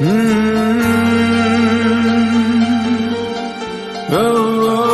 Mm -hmm. oh. oh.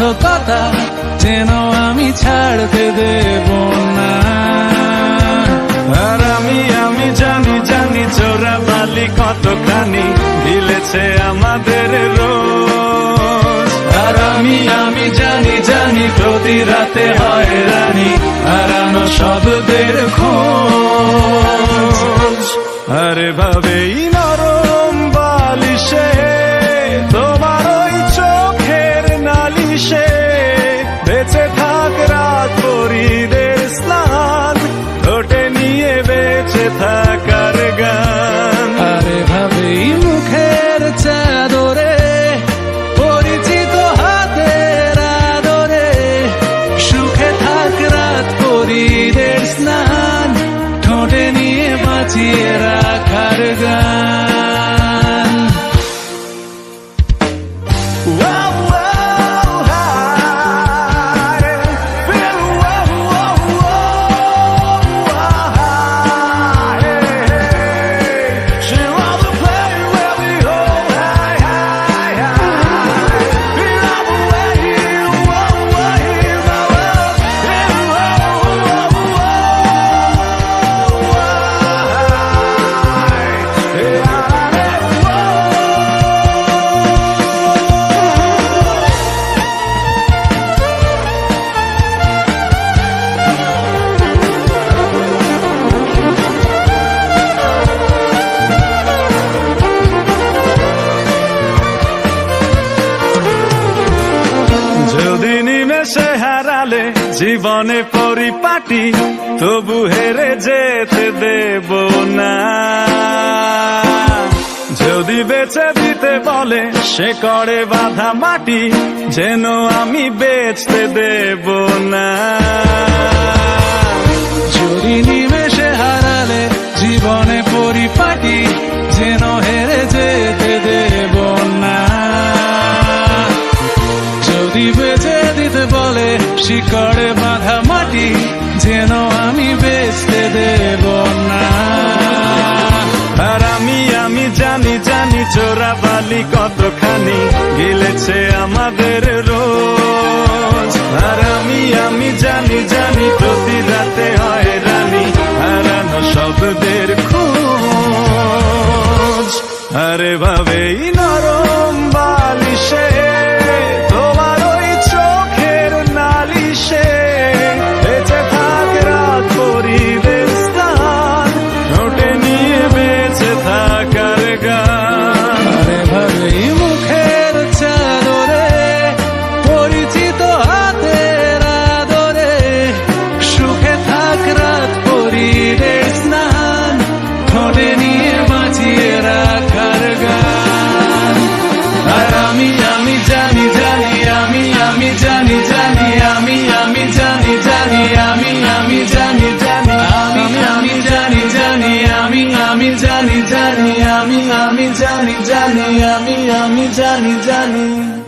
কথা যেন আমি ছাড়তে দেব না। আর আমি আমি জানি জানি চোরা বালি কতখানি দিলেছে আমাদের রোজ। আর আমি আমি জানি জানি প্রতি রাতে হয় রানী, হারানো শব্দের chegar. হারালে জীবনে পরিপাটি, তবু হেরে যেতে দেব না। যদি বেছে দিতে বলে, সে করে বাধা মাটি, যেন আমি বেচতে দেব না। শিকড়ে বাঁধা মাটি, যেন আমি বেচতে দেব না। আর আমি আমি জানি জানি চোরা বালি কতখানি গিলেছে আমাদের রোজ। আর আমি আমি জানি জানি প্রতি রাতে হয় রানী হারানো শব্দের খোঁজ। আরে ভাবেই নরম জানি আমি আমি জানি জানি আমি আমি জানি জানি।